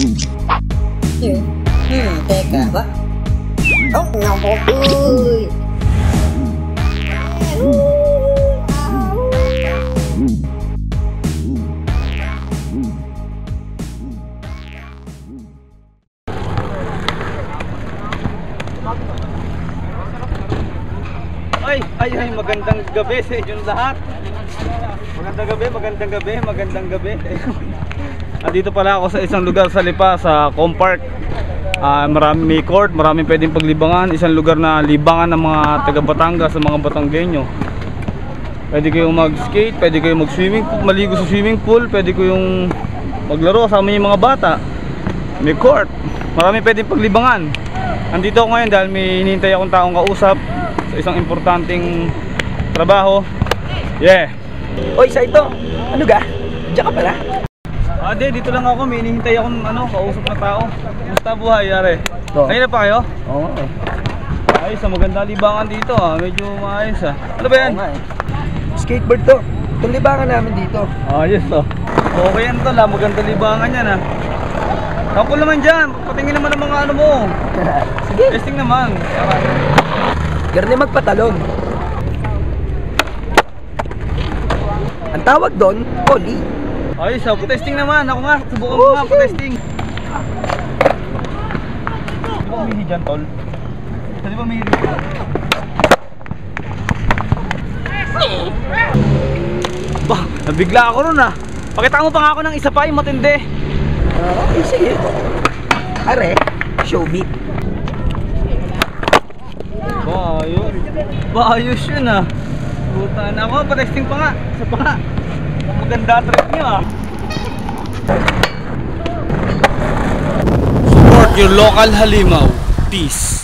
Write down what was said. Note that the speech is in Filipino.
Hmm, teka ba? Oh, naku, uy! Ay, ay, ay, magandang gabi sa inyong lahat. Magandang gabi, magandang gabi, magandang gabi. Andito pala ako sa isang lugar sa Lipa, sa Compark. Ah, marami may court, maraming pwedeng paglibangan. Isang lugar na libangan ng mga taga Batangas, sa mga Batanggenyo. Pwede kayong mag-skate, pwede kayong mag-swimming, maligo sa swimming pool, pwede kayong maglaro kasama yung mga bata. May court, marami pwedeng paglibangan. Andito ako ngayon dahil may hinihintay akong taong kausap sa isang importanteng trabaho. Yeah. Oy, Saito, ano ga? Diyan ka pala? Ah, di, dito lang ako. May hinihintay akong ano, kausap na tao. Kumusta buhay, yare? Ayun na pa kayo? Oo. Ayos, ah, maganda libangan dito ah. Medyo maayos ah. Ano ba yan? Oo nga eh. Skateboard to. Itong libangan namin dito. Ayos oh. Okay yan tol ah. Maganda libangan yan ah. Tapos naman dyan. Patingin naman ng mga ano mo. Sige. Testing naman. Garni magpatalon. Ang tawag doon, Oli. Ayos ah. Testing naman. Ako nga. Subukan ko Oo, nga testing. Di ba umihi dyan tol? Di ba umihi? Bah, nabigla ako nun ah. Pakita mo pa nga ako ng isa pa yung matindi. Ah, okay, sige. Are, show me. Ba, ayos. Ba, ayos yun ah. Puta na ako, pa-testing pa nga. Isa pa nga. Maganda trip nyo ah. Support your local halimaw. Peace.